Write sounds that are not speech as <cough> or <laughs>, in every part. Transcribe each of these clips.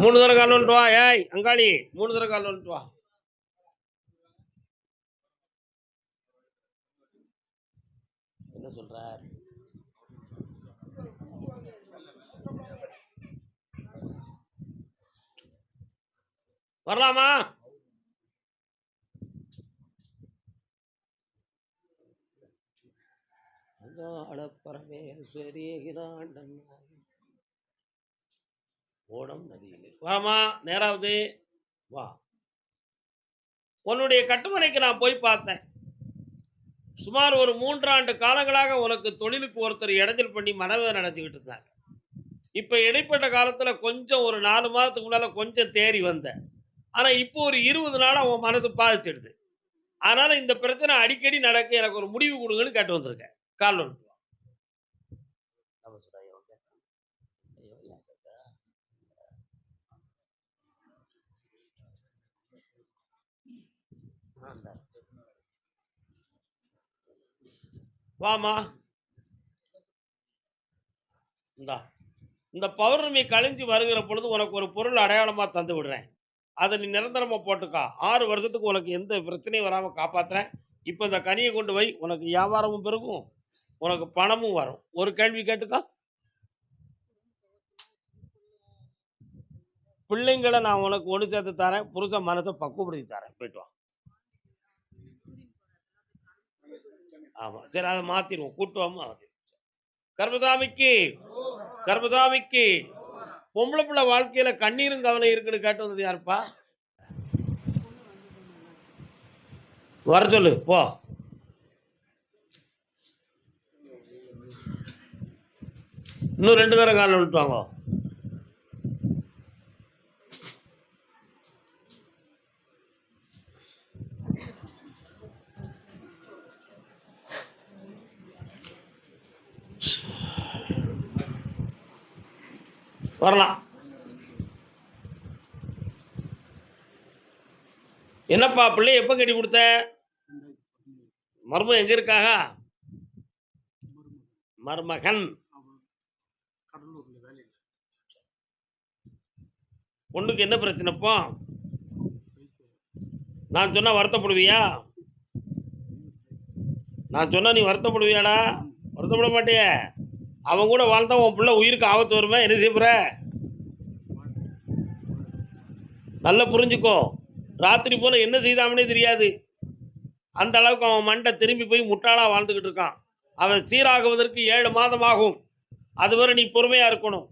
மூணு தடவை கால் வந்துட்டு வா. ஏய் அங்காளி மூணு தடவை கால் வந்துட்டு வா. என்ன சொல்றார்? வரலாமா? பரமேஸ்வரிகிறாண்டன் ஓடம் நதியிலே. வாமா நேராவது. வா. உன்னுடைய கட்டுமனைக்கு நான் போய் பார்த்தேன். சுமார் ஒரு மூன்றாண்டு காலங்களாக உனக்கு தொழிலுக்கு ஒருத்தர் இடைஞ்சல் பண்ணி மனவேதனை நடத்திக்கிட்டு இருந்தாங்க. இப்போ இடைப்பட்ட காலத்தில் கொஞ்சம் ஒரு நாலு மாதத்துக்கு முன்னால் கொஞ்சம் தேறி வந்தேன். ஆனால் இப்போ ஒரு இருபது நாளாக உன் மனசு பாதிச்சிடுது. அதனால இந்த பிரச்சனை அடிக்கடி நடக்க எனக்கு ஒரு முடிவு கொடுங்கன்னு கேட்டு வந்திருக்கேன். கால் ஒன்று வாமா. இந்தா. இந்த பௌர்ணமி கழிஞ்சு வருகிற பொழுது உனக்கு ஒரு பொருள் அடையாளமா தந்து விடுறேன். அதை நீ நிரந்தரமா போட்டுக்கா. ஆறு வருஷத்துக்கு உனக்கு எந்த பிரச்சனையும் வராம காப்பாத்துறேன். இப்போ இந்த கனியை கொண்டு போய் உனக்கு வியாபாரமும் பெருகும். உனக்கு பணமும் வரும். ஒரு கேள்வி கேட்டுக்கா. பிள்ளைங்களை நான் உனக்கு ஒன்று சேர்த்து தரேன். புருஷன் மனத்தை பக்குவப்படுத்தி தரேன். போயிட்டு வா. ஆமா. சரி அதை மாற்றிடுவோம் கூட்டுவாம கர்மதாமிக்கு கர்மதாமிக்கு பொம்பளை பிள்ளை வாழ்க்கையில கண்ணீரும் கவலை இருக்குன்னு கேட்டு வந்தது யாருப்பா? வர சொல்லு. போ. இன்னும் ரெண்டு தடவை காலில் விட்டுவாங்க. வரலாம். என்னப்பா பிள்ளை எப்போ கட்டி கொடுத்த? மர்மம் எங்க இருக்காக? மருமகன் கடலூர்ல வேலையில் பொண்ணுக்கு என்ன பிரச்சனைப்போ? நான் சொன்னால் வருத்தப்படுவியா? நான் சொன்னால் நீ வருத்தப்படுவியாடா? வருத்தப்பட மாட்டியே. அவன் கூட வாழ்ந்தா உன் பிள்ளை உயிருக்கு ஆபத்து வருமே? என்ன செய்யப்புற நல்லா புரிஞ்சுக்கோ. ராத்திரி போல என்ன செய்தாமனே தெரியாது. அந்த அளவுக்கு அவன் மண்டை திரும்பி போய் முட்டாளாக வாழ்ந்துக்கிட்டு இருக்கான். அவன் சீராகுவதற்கு ஏழு மாதம் ஆகும். அதுவரை நீ பொறுமையாக இருக்கணும்.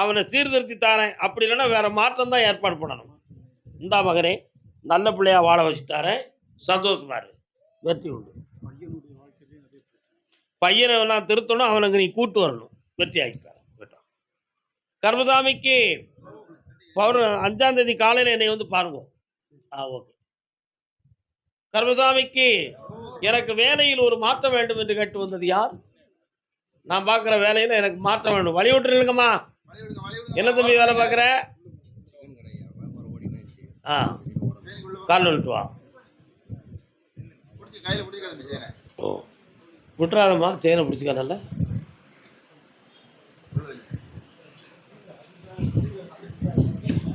அவனை சீர்திருத்தி தாரேன். அப்படி இல்லைன்னா வேறு மாற்றம் தான் ஏற்பாடு பண்ணணும். இந்தா மகனே நல்ல பிள்ளையாக வாழ வச்சு தாரேன் சந்தோஷமா இரு வெற்றி உண்டு. பையனை நான் திருத்தணும் அவனுக்கு நீ கூட்டு வரணும். வெற்றி ஆக்கி தரேன் வெட்டம். கர்மசாமிக்கு பௌர் அஞ்சாம் தேதி காலையில் என்னை வந்து பாருங்க. ஆ ஓகே. கர்மசாமிக்கு எனக்கு வேலையில் ஒரு மாற்றம் வேண்டும் என்று கேட்டு வந்தது யார்? நான் பார்க்குற வேலையில் எனக்கு மாற்றம் வேண்டும். வழிவிட்டுருங்கம்மா என்ன தம்பி வேலை பார்க்குற? ஆ. கால் வந்துட்டு வா. ஓ. விட்டுறாதம்மா செயினை பிடிச்சிக்க நல்லா.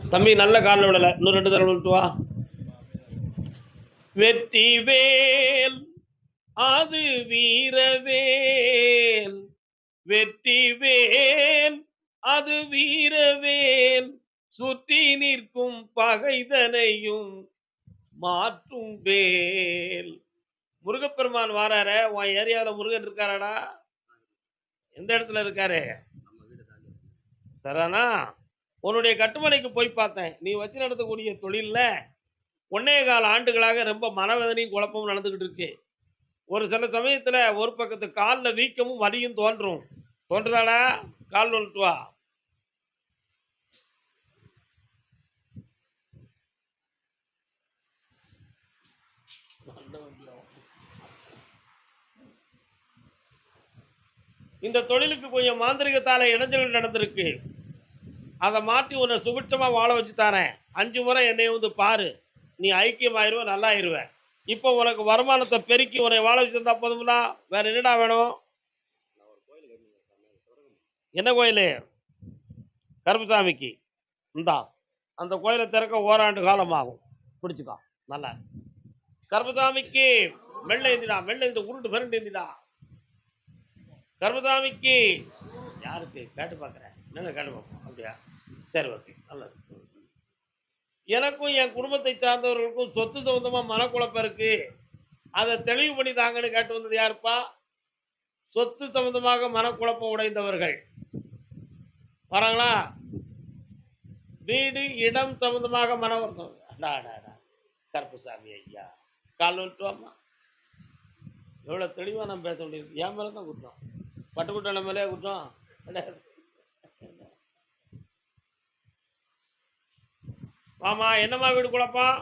தம்பி நல்ல காலில் விடலை. இன்னும் ரெண்டு தடவை விட்டு வா. வெற்றி வேல் அது வீரவேல். வெற்றி வேல் அது வீரவேல். சுற்றி நிற்கும் பகைதனையும் மாற்றும் வேல். முருகப்பெருமான் வாரார உன் ஏரியாவில் முருகன் இருக்காராடா? எந்த இடத்துல இருக்காரு? சரானா உன்னுடைய கட்டுமனைக்கு போய் பார்த்தேன். நீ வச்சு நடத்தக்கூடிய தொழிலில் ஒன்னே கால ஆண்டுகளாக ரொம்ப மனவேதனையும் குழப்பமும் நடந்துக்கிட்டு இருக்கு. ஒரு சில சமயத்தில் ஒரு பக்கத்து காலில் வீக்கமும் வலியும் தோன்றும். தோன்றுதாடா? கால் வந்துட்டு வா. இந்த தொழிலுக்கு கொஞ்சம் மாந்திரிகத்தால இடைஞ்சல் நடந்திருக்கு. அதை மாற்றி உன்னை சுபிட்சமாக வாழ வச்சு தரேன். அஞ்சு முறை என்னை வந்து பாரு. நீ ஐக்கியமாயிருவ நல்லா ஆயிருவேன் இப்போ உனக்கு வருமானத்தை பெருக்கி உன்னை வாழ வச்சு தந்தா போதும்னா வேற என்னடா வேணும்? என்ன கோயில்? கருப்புசாமிக்கு. இந்தா. அந்த கோயிலை திறக்க ஓராண்டு காலம் ஆகும் பிடிச்சுக்கோ. நல்லா. கருப்புசாமிக்கு மெல்ல ஏந்திடா மெல்ல இந்த உருண்டு மிரண்டு ஏந்திடா கருப்புசாமிக்கு. யாருக்கு? கேட்டு பார்க்குறேன். என்னங்க கேட்டு பார்ப்போம்? அப்படியா? சரி ஓகே. நல்லது. எனக்கும் என் குடும்பத்தை சார்ந்தவர்களுக்கும் சொத்து சொந்தமாக மனக்குழப்பம் இருக்குது அதை தெளிவு பண்ணி தாங்கன்னு கேட்டு வந்தது யாருப்பா? சொத்து சம்பந்தமாக மனக்குழப்பம் உடைந்தவர்கள். வராங்களா வீடு இடம் சம்பந்தமாக மன வருத்தம். அடா, கருப்புசாமி ஐயா. கால் விட்டுவாமா? எவ்வளோ தெளிவாக நம்ம பேச முடியும் என் மேலே தான் குற்றம். பட்டுக்குட்டன மேலே குற்றம்? கிடையாது ஆமா என்னம்மா வீடு குழப்பம்?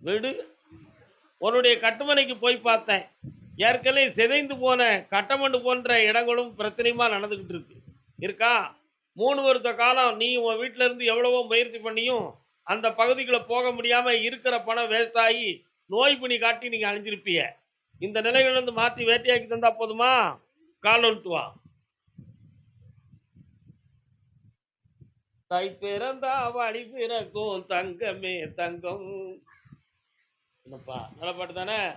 வீடு உன்னுடைய கட்டுமனைக்கு போய் பார்த்தேன். ஏற்கனவே சிதைந்து போன கட்டமண்டு போன்ற இடங்களும் பிரச்சனையுமா நடந்துக்கிட்டு இருக்கு. இருக்கா? மூணு வருத்த காலம் நீ உன் வீட்டில இருந்து எவ்வளவோ முயற்சி பண்ணியும் அந்த பகுதிக்குள்ள போக முடியாம இருக்கிற பணம் வேஸ்ட் ஆகி நோய் பிணி காட்டி நீங்க அழிஞ்சிருப்பிய. இந்த நிலையில இருந்து மாற்றி வேட்டையாக்கி தந்தா போதுமா? கால் வந்துட்டு வா. தை பிறந்தா வழி பிறக்கும் தங்கமே தங்கம். என்னப்பா? நல்ல பாட்டு தானே?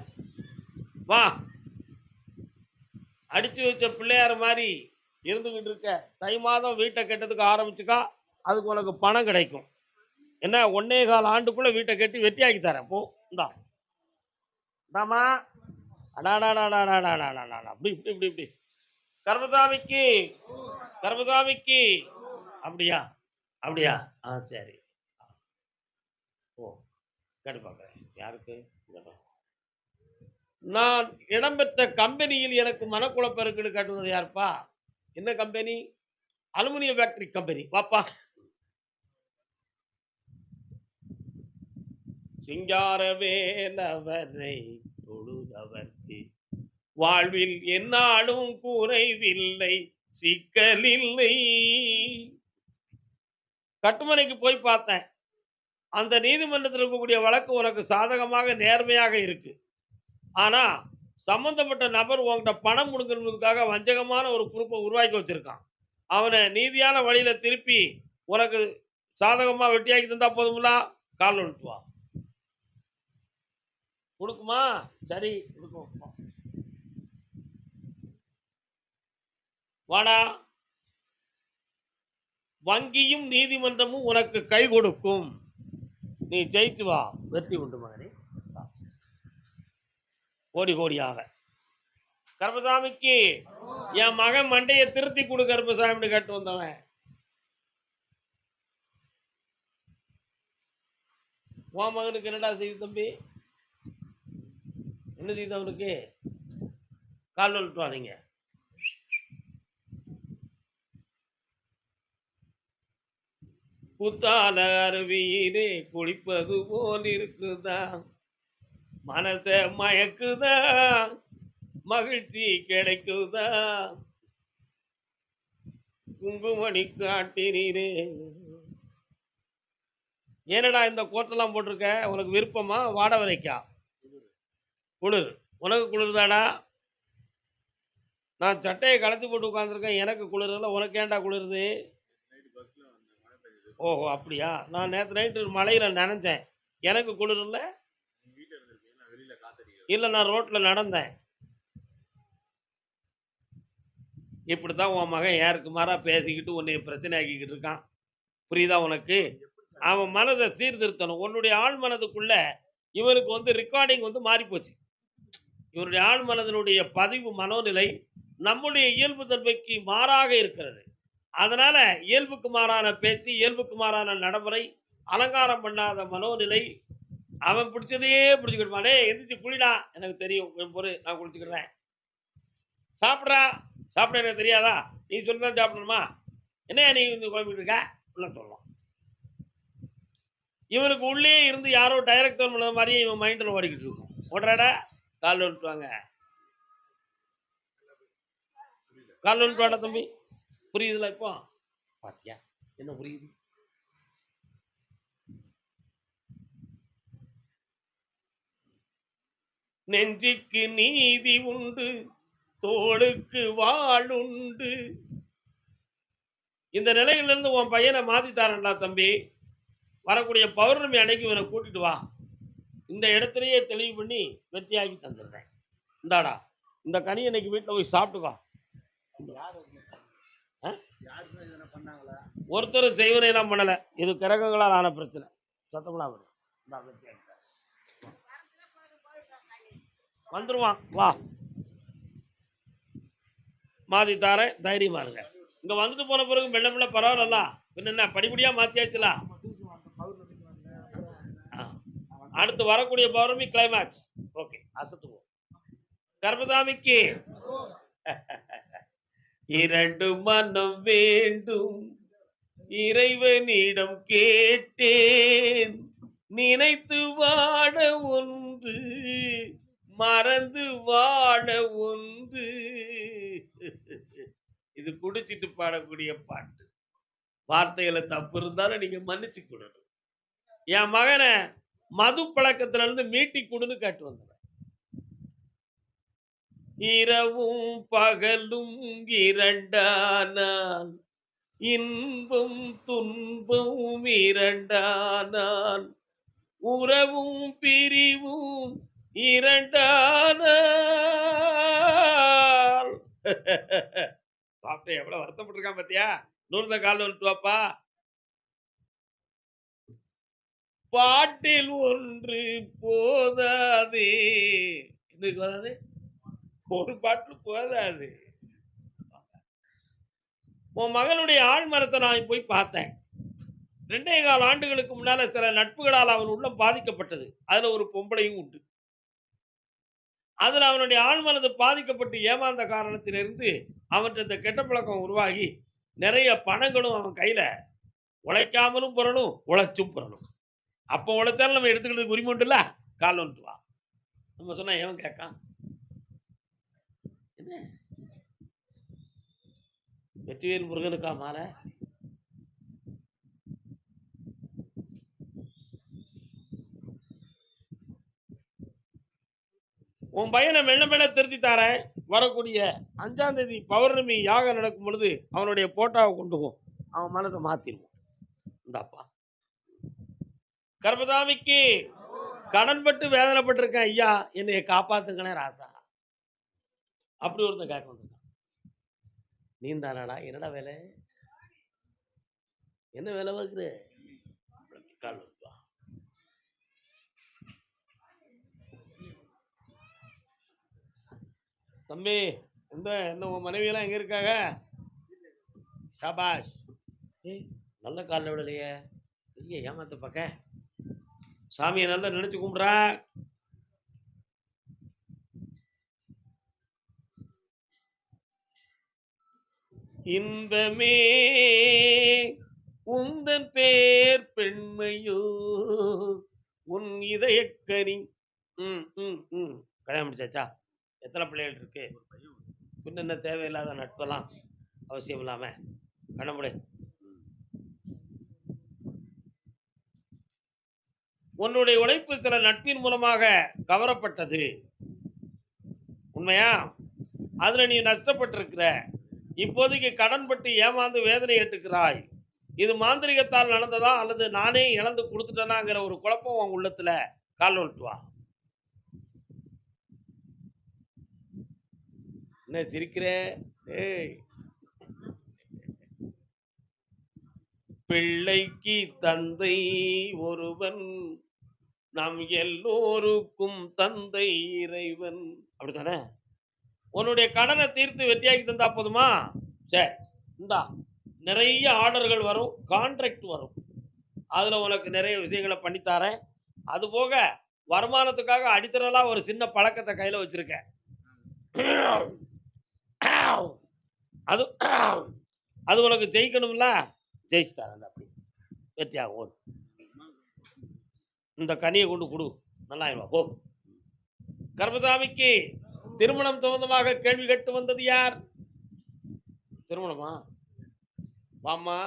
வா. அடிச்சு வச்ச பிள்ளையார் மாதிரி இருந்துகிட்டு இருக்க. தை மாதம் வீட்டை கெட்டதுக்கு ஆரம்பிச்சுக்கா. அதுக்கு உனக்கு பணம் கிடைக்கும். என்ன ஒன்னே கால் ஆண்டுக்குள்ள வீட்டை கட்டி வெட்டியாக்கி தரேன். போ இந்தா. இந்தாமா அப்படி இப்படி இப்படி இப்படி. கர்மதாமிக்கு கர்மதாமிக்கு. அப்படியா? அப்படியா? ஆ சரி. கேட்டு பார்க்குறேன் யாருக்கு நான் இடம்பெற்ற கம்பெனியில் எனக்கு மனக்குழப்பம் இருக்குன்னு கேட்டுவது யாருப்பா? என்ன கம்பெனி? அலுமினிய ஃபேக்டரி கம்பெனி. பாப்பா சிங்கார வேலவரை தொழுதவர்க்கு வாழ்வில் என்னாலும் குறைவில்லை சிக்கலில்லை. கட்டுமனைக்கு போய் பார்த்தேன். அந்த நீதிமன்றத்தில் இருக்கக்கூடிய வழக்கு உனக்கு சாதகமாக நேர்மையாக இருக்கு. ஆனால் சம்பந்தப்பட்ட நபர் உன்கிட்ட பணம் முடுங்கிறதுக்காக வஞ்சகமான ஒரு குரூப்பை உருவாக்கி வச்சிருக்கான். அவனை நீதியான வழியில் திருப்பி உனக்கு சாதகமாக வெட்டியாக்கி தந்தா போதுமில்லா? கால் ஒழுத்துவான் கொடுக்குமா? சரி கொடுக்கும்? வாடா. வங்கியும் நீதிமன்றமும் உனக்கு கை கொடுக்கும். நீ ஜெயித்து வா. வெற்றி உண்டு மகனே. கோடி கோடியாக. கருப்பசாமிக்கு என் மகன் மண்டையை திருத்தி கொடு கருப்பசாமின்னு கேட்டு வந்தவன். உன் மகனுக்கு என்னடா செய்தி தம்பி? என்ன செய்தி அவனுக்கு கால் விட்டுவானீங்க வா புத்தால அருவியிலே குளிப்பது போல் இருக்குதா? மனச மயக்குதா? மகிழ்ச்சி கிடைக்குதா? குங்குமணி காட்டினீரே. ஏனடா இந்த கோட்டெல்லாம் போட்டிருக்க? உனக்கு விருப்பமா? வாட வரைக்கா குளிர். உனக்கு குளிர்தாடா நான் சட்டையை கலத்தி போட்டு உட்காந்துருக்கேன் எனக்கு குளிரல உனக்கு ஏன்டா குளிருது? ஓஹோ அப்படியா? நான் நேற்று நைட்டு மலையில் நனைஞ்சேன். எனக்கு குளிர் இல்லை? இல்லை நான் ரோட்டில் நடந்தேன். இப்படி தான் உன் மகன் யாருக்கு மாறா பேசிக்கிட்டு உன்னை பிரச்சனை ஆக்கிக்கிட்டு இருக்கான். புரியுதா உனக்கு? அவன் மனதை சீர்திருத்தணும். உன்னுடைய ஆள் மனதுக்குள்ள இவனுக்கு வந்து ரெக்கார்டிங் வந்து மாறிப்போச்சு இவருடைய இவனுடைய ஆழ் மனதனுடைய பதிவு மனோநிலை நம்முடைய இயல்பு தன்மைக்கு மாறாக இருக்கிறது. அதனால இயல்புக்கு மாறான பேச்சு இயல்புக்கு மாறான நடைமுறை அலங்காரம் பண்ணாத மனோநிலை அவன் பிடிச்சதையே பிடிச்சிக்கிடுமா எந்திரிச்சு குளிடா. எனக்கு தெரியும். என் பொறு நான் குளிச்சுக்கிறேன். சாப்பிட்றா. சாப்பிட எனக்கு தெரியாதா? நீ சொல்லி தான் சாப்பிடணுமா? என்ன நீ இந்த குழம்பிட்டு இருக்க? உள்ள சொல்லலாம் இவனுக்கு உள்ளே இருந்து யாரோ டைரக்டர் பண்ண மாதிரியே இவன் மைண்டில் ஓடிக்கிட்டு இருக்கும். ஓடுறாடா கால் விட்டுவாங்க கால் விட்டுவாடா தம்பி? புரியுதுல இப்போ? பாத்தியா? என்ன புரியுது? நெஞ்சுக்கு நீதி உண்டு தோளுக்கு வாளுண்டு. இந்த நிலையிலிருந்து உன் பையனை மாத்தி தரேன்டா தம்பி. வரக்கூடிய பௌர்ணமி அன்னைக்கு இவனை கூட்டிட்டு வா. இந்த இடத்துலயே தெளிவு பண்ணி வெற்றியாகி தந்துடுறேன். இந்தாடா இந்த கனி இன்னைக்கு வீட்டில் போய் சாப்பிட்டு யார் ஆ? யாருமே இதனை பண்ணாங்களா ஒருத்தர் செய்வனை எல்லாம் பண்ணல. இது கிரகங்களால் ஆன பிரச்சனை. சத்தமெல்லாம் வெற்றியாக்கிட்டேன். வந்துருவான். வா. மாத்தி தாரேன். தைரியமா இருங்க. இங்க வந்துட்டு போன பிறகு மெல்ல மெல்ல பரவாயில்ல பின்ன என்ன படிப்படியா மாத்தியாச்சுல? அடுத்து வரக்கூடிய பௌர்ணமி கிளைமேக்ஸ் ஓகே அசத்துவோம். கர்மசாமிக்கு இரண்டு மனம் வேண்டும். இறைவனிடம் கேட்டேன். நினைத்து வாட ஒன்று மறந்து வாட ஒன்று. இது குடிச்சிட்டு பாடக்கூடிய பாட்டு. வார்த்தைகளை தப்பு இருந்தாலும் நீங்க மன்னிச்சு கொடுணும் என் மகனை மது பழக்கத்துல இருந்து மீட்டி கொடுன்னு கேட்டு வந்தேன். இரவும் பகலும் இரண்டானால் இன்பம் துன்பம் இரண்டானால் உறவும் பிரிவும் இரண்டானால் <laughs> சாப்பிட்டேன் எவ்வளவு வருத்தப்பட்டிருக்கான் பத்தியா? நூறுந்த கால் வந்துட்டுவாப்பா பாட்டில் ஒன்று போதாதே. இதுக்கு வராது ஒரு பாட்டு போதாது. உன் மகனுடைய ஆழ்மரத்தை நான் போய் பார்த்தேன். ரெண்டே கால் ஆண்டுகளுக்கு முன்னால சில நட்புகளால் அவன் உள்ளம் பாதிக்கப்பட்டது. அதுல ஒரு பொம்பளையும் உண்டு. அதில் அவனுடைய ஆழ்மனது பாதிக்கப்பட்டு ஏமாந்த காரணத்திலிருந்து அவன்கிட்ட இந்த கெட்ட பழக்கம் உருவாகி நிறைய பணங்களும் அவன் கையில் உழைக்காமலும் புறணும் உழைச்சும் புறணும் அப்போ உழைச்சாலும் நம்ம எடுத்துக்கிறதுக்கு உரிமை உண்டுல்ல? கால் வந்துட்டு வா. நம்ம சொன்னால் எவன் கேட்கான்? என்ன வெற்றிவேல் முருகனுக்கா மாற? உன் பையனை மெல்ல மெல்ல திருத்தி தாரேன்? வரக்கூடிய அஞ்சாம் தேதி பௌர்ணமி யாகம் நடக்கும் பொழுது அவனுடைய போட்டாவை கொண்டு போ. அவன் மனதை மாத்திடுவோம் இந்தாப்பா. கர்மதாமிக்கு கடன்பட்டு வேதனைப்பட்டிருக்கேன் ஐயா. என்னைய காப்பாத்துங்களே ராசா. அப்படி ஒருத்தன் கேட்க வந்திருக்கான். நீ தானாடா என்னடா வேலை? என்ன வேலை பார்க்குற? கால் தம்பி இந்த இந்த உன் மனைவியெல்லாம் எங்கே இருக்காங்க? சபாஷ் நல்ல காலில் விடலையே. பெரிய ஏமாத்த பக்க சாமியை நல்லா நினைச்சு கும்பிட்றா. இன்பமே உந்தன் பேர் பெண்மையோ உன் இதயக்கனி ம் ம் ம். கல்யாணம் முடிச்சாச்சா எத்தனை பிள்ளைகள் இருக்கு? இன்னென்ன என்ன தேவையில்லாத நட்பெல்லாம் அவசியம் இல்லாம? கண்ணமுடி உன்னுடைய உழைப்பு சில நட்பின் மூலமாக கவரப்பட்டது. உண்மையா? அதுல நீ நஷ்டப்பட்டிருக்கிற. இப்போதைக்கு கடன்பட்டு ஏமாந்து வேதனை ஏற்றுக்கிறாய். இது மாந்திரிகத்தால் நடந்ததா? அல்லது நானே இழந்து கொடுத்துட்டேனாங்கிற ஒரு குழப்பம் உன் உள்ளத்துல? கால் ஒழுட்டுவா வா. என்ன சிரிக்கிறே? ஏய். பிள்ளைக்கு தந்தை ஒருவன் நாம் எல்லோருக்கும் தந்தை இறைவன். அப்படித்தானே? உன்னுடைய கடனை தீர்த்து வெற்றியாக்கி தந்தா போதுமா? சரி இந்தா நிறைய ஆர்டர்கள் வரும் கான்ட்ராக்ட் வரும். அதில் உனக்கு நிறைய விஷயங்களை பண்ணித்தாரேன். அது போக வருமானத்துக்காக அடித்தரலா ஒரு சின்ன பழக்கத்தை கையில் வச்சுருக்கேன். அது அது உனக்கு ஜெயிக்கணும்ல? ஜெயிச்சு தரேன் அப்படி. வெற்றியாகும் ஓடு. இந்த கனியை கொண்டு கொடு. நல்லா போ. கர்மசாமிக்கு திருமணம் சம்பந்தமாக கேள்வி கேட்டு வந்தது யார்? திருமணமா? வாமா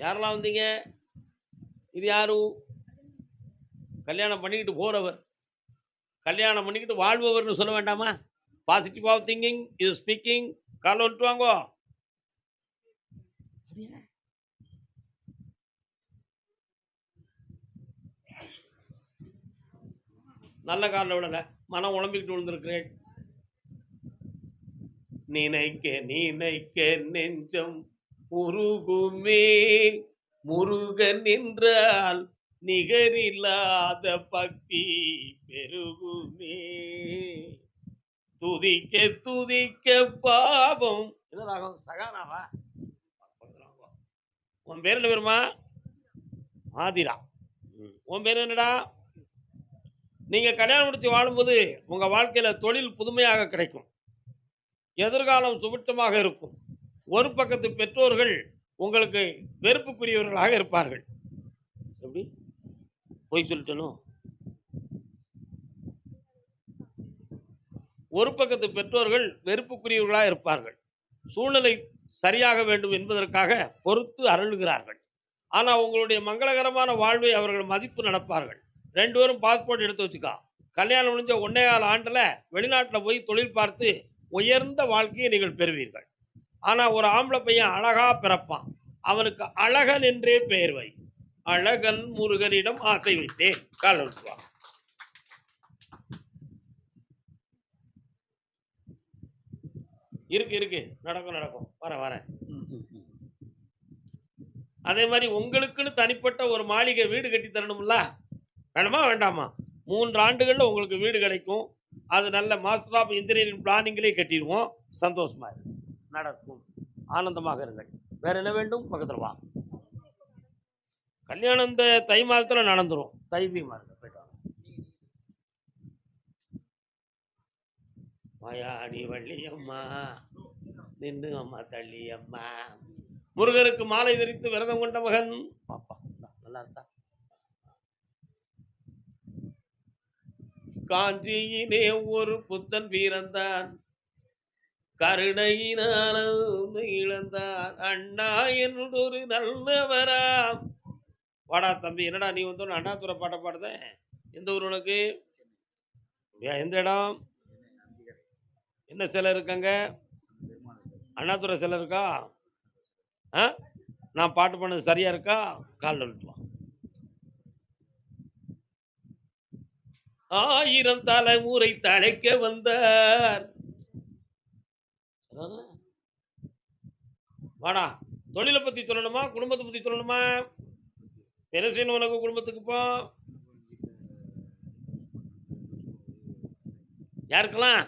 யாரெல்லாம் வந்தீங்க? இது யாரு? கல்யாணம் பண்ணிக்கிட்டு போறவர். கல்யாணம் பண்ணிக்கிட்டு வாழ்பவர்னு சொல்ல வேண்டாமா? பாசிட்டிவ் ஆஃப் திங்கிங் இது ஸ்பீக்கிங் கால் வந்துட்டு வாங்கோ. நல்ல காலில் விடல மனம் உழம்பிக்கிட்டு விழுந்திருக்கிறேன் நினைக்க நினைக்க நெஞ்சம் முருகுமே. முருகன் என்றால் நிகரில்லாத பக்தி பெருகுமே. துதிக்க துதிக்க பாவம். என்ன ராகம்? சகானாவா? உன் பேர் என்ன பெருமா? மாதிரா உன் பேர் என்னடா? நீங்கள் கல்யாணம் முடித்து வாழும்போது உங்கள் வாழ்க்கையில் தொழில் புதுமையாக கிடைக்கும். எதிர்காலம் சுபிட்சமாக இருக்கும். ஒரு பக்கத்து பெற்றோர்கள் உங்களுக்கு வெறுப்புக்குரியவர்களாக இருப்பார்கள். எப்படி? பொய் சொல்லிட்டனும் ஒரு பக்கத்து பெற்றோர்கள் வெறுப்புக்குரியவர்களாக இருப்பார்கள். சூழ்நிலை சரியாக வேண்டும் என்பதற்காக பொறுத்து அருளுகிறார்கள். ஆனால் உங்களுடைய மங்களகரமான வாழ்வை அவர்கள் மதிப்பு நடப்பார்கள். ரெண்டு பேரும் பாஸ்போர்ட் எடுத்து வச்சுக்கா. கல்யாணம் முடிஞ்ச ஒன்னே கால ஆண்டில் வெளிநாட்டில் போய் தொழில் பார்த்து உயர்ந்த வாழ்க்கையை நீங்கள் பெறுவீர்கள். ஆனால் ஒரு ஆம்பளை பையன் அழகா பிறப்பான். அவனுக்கு அழகன் என்றே பெயர் வை. அழகன் முருகனிடம் ஆசை வைத்தேன். கால் வா இருக்கு இருக்கு. நடக்கும் நடக்கும். வரேன் வரேன் அதே மாதிரி உங்களுக்குன்னு தனிப்பட்ட ஒரு மாளிகை வீடு கட்டி தரணும்ல வேணுமா? வேண்டாமா? மூன்று ஆண்டுகளில் உங்களுக்கு வீடு கிடைக்கும். அது நல்ல மாஸ்டர் ஆஃப் இன்ஜினியரிங் பிளானிங்லேயே கட்டிடுவோம். சந்தோஷமாக நடக்கும். ஆனந்தமாக இருங்கள். வேற என்ன வேண்டும்? பக்கத்தில் வா. கல்யாணம் இந்த தை மாதத்தில் நடந்துரும். தை தை மாதம் போயிட்டு வாங்க. மாயாடி வள்ளி அம்மா நின்று அம்மா தள்ளி அம்மா முருகனுக்கு மாலை தெரித்து விரதம் கொண்ட மகன். பாப்பா நல்லா இருந்தா காஞ்சியிலே ஒரு புத்தன் பிறந்தான். கருணையினாலும் இழந்தான். அண்ணா என்றொரு நல்லவராம். வாடா தம்பி என்னடா நீ வந்து அண்ணாதுரை பாட்டை பாடுத? எந்த ஊர் உனக்கு? எந்த இடம்? என்ன சிலை இருக்காங்க? அண்ணாதுரை சிலை இருக்கா? ஆ? நான் பாட்டு பண்ணது சரியா இருக்கா? காலில் விட்டுவான் ஆயிரம் தலைமுறை தழைக்க வந்தார். வாடா தொழிலை பத்தி சொல்லணுமா? குடும்பத்தை பத்தி சொல்லணுமா? என்ன செய்யணும் உனக்கு குடும்பத்துக்கு இப்போ யாருக்கெல்லாம்?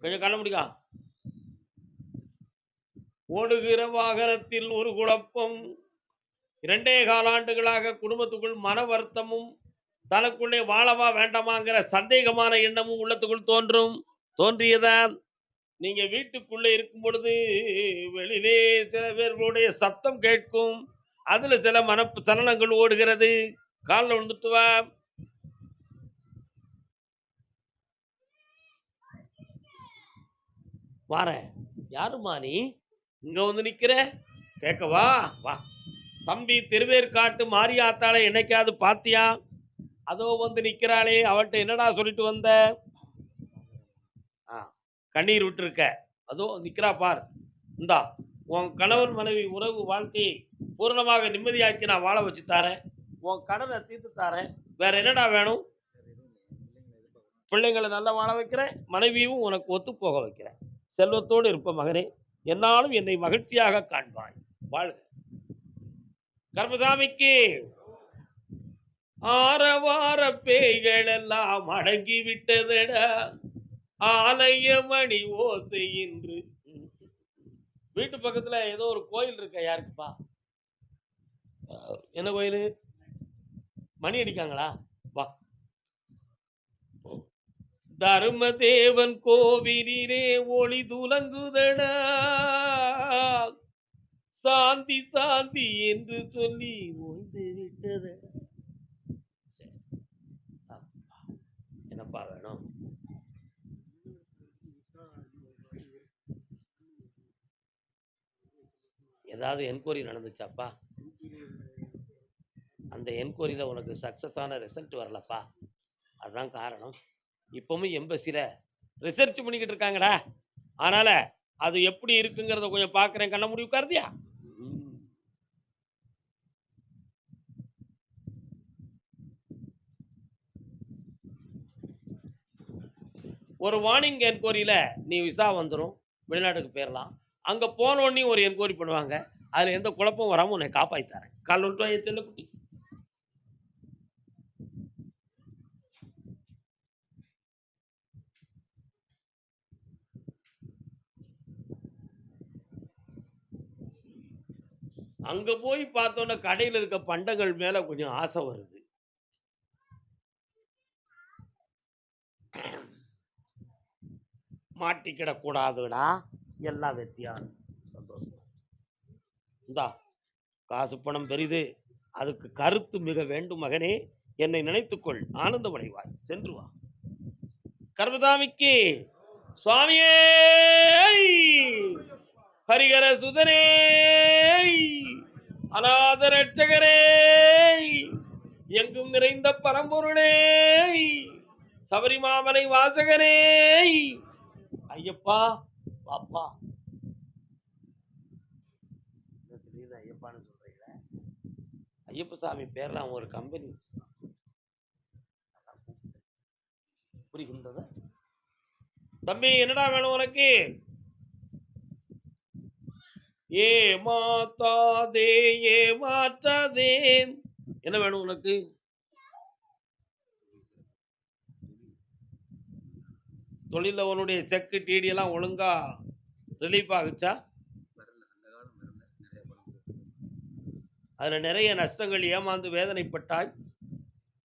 கொஞ்சம் கண்ண முடிக்கா. ஓடுகிற வாகனத்தில் ஒரு குழப்பம். இரண்டே காலாண்டுகளாக குடும்பத்துக்குள் மன வருத்தமும் தனக்குள்ளே வாழவா வேண்டாமாங்கிற சந்தேகமான எண்ணமும் உள்ளத்துக்குள் தோன்றும். தோன்றியதான் நீங்க வீட்டுக்குள்ளே இருக்கும் பொழுது வெளியிலே சில பேர்களுடைய சத்தம் கேட்கும். அதுல சில மன சலனங்கள் ஓடுகிறது. காலில் விழுந்துட்டு வா. வார. யாருமா நீ? இங்க வந்து நிக்கிற? கேட்கவா வா. தம்பி திருவேற்காட்டு மாரியாத்தாளை என்னைக்காவது பாத்தியா? அதோ வந்து நிக்கிறாளே அவள்கிட்ட என்னடா சொல்லிட்டு வந்த? ஆ கண்ணீர் விட்டுருக்க. அதோ நிக்கிறா பார். இந்தா உன் கணவன் மனைவி உறவு வாழ்க்கையை பூரணமாக நிம்மதியாக்கி நான் வாழ வச்சு தரேன். உன் கடனை தீர்த்து தரேன். வேற என்னடா வேணும்? பிள்ளைங்களை நல்லா வாழ வைக்கிறேன். மனைவியும் உனக்கு ஒத்து போக வைக்கிறேன். செல்வத்தோடு இருப்ப மகனே என்னாலும் என்னை மகிழ்ச்சியாக காண்பாய். வாழ்க. கர்மசாமிக்கு. ஆரவார பேய்கள் எல்லாம் அடங்கி விட்டதடா ஆலய மணி ஓசை என்று வீட்டு பக்கத்துல ஏதோ ஒரு கோயில் இருக்க யாருக்குப்பா? என்ன கோயில்? மணி அடிக்காங்களா? வா. தர்மதேவன் கோவிலே ஒளி துலங்குதடா. சாந்தி சாந்தி என்று சொல்லி ஓய்ந்து விட்டது. சரி. அப்பா, என்னப்பா வேணும்? ஏதாவது என்கொயரி நடந்துச்சாப்பா? அந்த என்கொயரியில் உனக்கு சக்ஸஸான ரிசல்ட் வரலப்பா. அதுதான் காரணம். இப்பவும் எம்பசியில் ரிசர்ச் பண்ணிக்கிட்டு இருக்காங்கடா. அதனால் அது எப்படி இருக்குங்கிறத கொஞ்சம் பார்க்குறேன் கண்ண முடிவு கருதியா ஒரு வார்னிங் என்கொயரியில் நீ விசா வந்துடும் வெளிநாட்டுக்கு போயிடலாம் அங்கே போனோடனே ஒரு என்கொயரி பண்ணுவாங்க. அதில் எந்த குழப்பம் வராமல் உன்னை காப்பாற்றி தரேன். கால் ஒன்று என் செல்லக்குட்டி அங்க போய் பார்த்தோன்னா கடையில் இருக்க பண்டங்கள் மேல கொஞ்சம் ஆசை வருது. மாட்டிக்கிடக்கூடாதுடா. எல்லாம் வெத்தியான் சந்தோஷம். இந்தா காசு பணம் பெரிது. அதுக்கு கருத்து மிக வேண்டும் மகனே. என்னை நினைத்துக்கொள். ஆனந்தமடைவாய் சென்று வா. கர்மதாமிக்கு சுவாமியே! ஹரிகர சுதனே! அநாத ரட்சகரே எங்கும் நிறைந்த பரம்பொருளே சபரிமாமலை வாசகனே. ஐயப்பா பாப்பா ஐயப்பான்னு சொல்றீங்களே ஐயப்ப சாமி பேர்ல அவன் ஒரு கம்பெனி புரிகின்றதா? தம்பி என்னடா வேணும் உனக்கு? ஏ மாத்தாதே ஏ மாற்றாதே என்ன வேணும் உனக்கு? தொழில உன்னுடைய செக்கு டிடி எல்லாம் ஒழுங்கா ரிலீஃப் ஆகுச்சா? அதுல நிறைய நஷ்டங்கள் ஏமாந்து வேதனைப்பட்டாய்.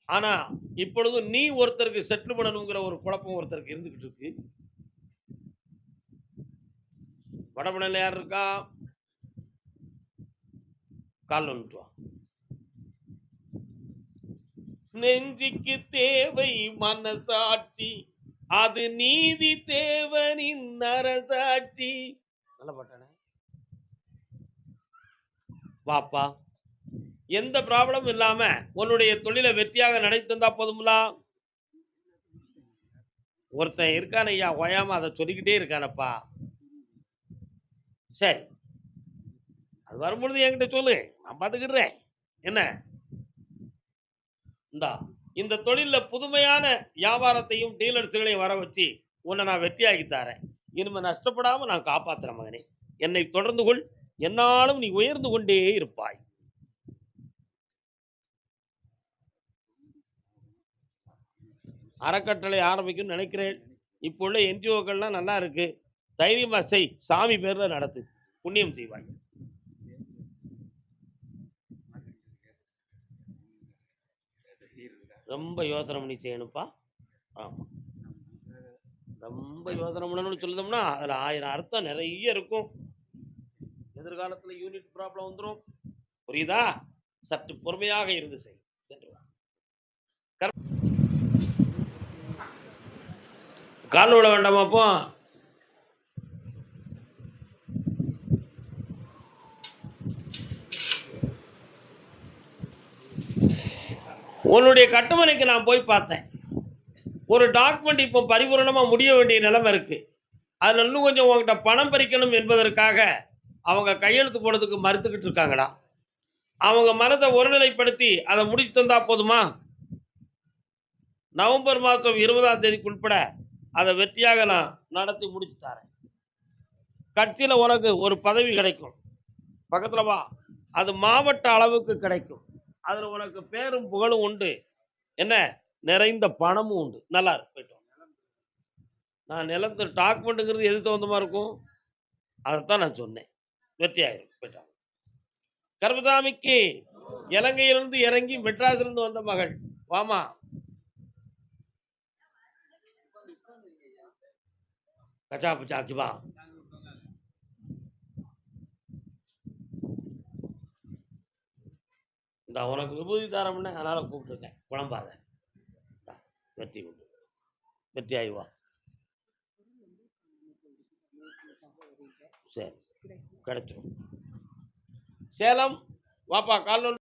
ஆனா இப்பொழுது நீ ஒருத்தருக்கு செட்டில் பண்ணணுங்கிற ஒரு குழப்பம் ஒருத்தருக்கு இருந்துகிட்டு இருக்கு. வடபழனில் யார் இருக்கா? கால் நெஞ்சிக்கு வா நெஞ்சுக்கு தேவை மனசாட்சி அது நீதி தேவனின் நரசாட்சி நல்ல பாட்டானே. வாப்பா எந்த ப்ராப்ளமும் இல்லாம உன்னுடைய தொழிலை வெற்றியாக நடத்தி போதும்லா? ஒருத்தன் இருக்கான ஐயா ஓயாம அதை சொல்லிக்கிட்டே இருக்கானப்பா. சரி. அது வரும்பொழுது என்கிட்ட சொல்லு. நான் பார்த்துக்கிடுறேன் என்ன? இந்தா இந்த தொழிலில் புதுமையான வியாபாரத்தையும் டீலர்ஸுகளையும் வர வச்சு உன்னை நான் வெற்றியாகி தரேன். இனிமே நஷ்டப்படாமல் நான் காப்பாற்றுறேன் மகனே. என்னை தொடர்ந்து கொள். என்னாலும் நீ உயர்ந்து கொண்டே இருப்பாய். அறக்கட்டளை ஆரம்பிக்கும்னு நினைக்கிறேன். இப்போ உள்ள என்ஜிஓக்கள்லாம் நல்லா இருக்கு. தைரியமா செய். சாமி பேரில் நடத்து. புண்ணியம் செய்வாய். ரொம்ப யோசனை பண்ணி செய்யணும்ப்பா. ஆமாம் ரொம்ப யோசனை பண்ணணும்னு சொல்லுதோம்னா அதில் ஆயிரம் அர்த்தம் நிறைய இருக்கும். எதிர்காலத்தில் யூனிட் ப்ராப்ளம் வந்துடும் புரியுதா? சற்று பொறுமையாக இருந்து செய். சென்று கால் விட வேண்டாமா அப்போ உன்னுடைய கட்டுமனைக்கு நான் போய் பார்த்தேன். ஒரு டாக்குமெண்ட் இப்போ பரிபூரணமாக முடிய வேண்டிய நிலைமை இருக்குது அதில் இன்னும் கொஞ்சம் உங்ககிட்ட பணம் பறிக்கணும் என்பதற்காக அவங்க கையெழுத்து போடுறதுக்கு மறுத்துக்கிட்டு இருக்காங்கடா. அவங்க மனதை ஒருநிலைப்படுத்தி அதை முடித்து தந்தா போதுமா? நவம்பர் மாதம் இருபதாம் தேதிக்கு உட்பட அதை வெற்றியாக நான் நடத்தி முடிச்சு தரேன். கட்சியில் உனக்கு ஒரு பதவி கிடைக்கும். பக்கத்தில் வா. அது மாவட்ட அளவுக்கு கிடைக்கும். அதில் உனக்கு பேரும் புகழும் உண்டு. என்ன? நிறைந்த பணமும் உண்டு. நல்லா இருக்கும் போயிட்டு நான் நிலத்து டாக்குமெண்ட்டுங்கிறது எது தகுந்தமா இருக்கும்? அதைத்தான் நான் சொன்னேன். வெற்றியாயிரும் போயிட்டாங்க கர்மதாமிக்கு இலங்கையிலிருந்து இறங்கி மெட்ராஸிலிருந்து வந்த மகள். வாமா. கச்சா பச்சாக்கி வா இந்த உனக்கு விபூதி தரம்னு அதனால கூப்பிட்டுருக்கேன். குழம்பாத. வெற்றி உண்டு வெற்றி ஆகி சரி. கிடைச்சிடும் சேலம் வாப்பா கால்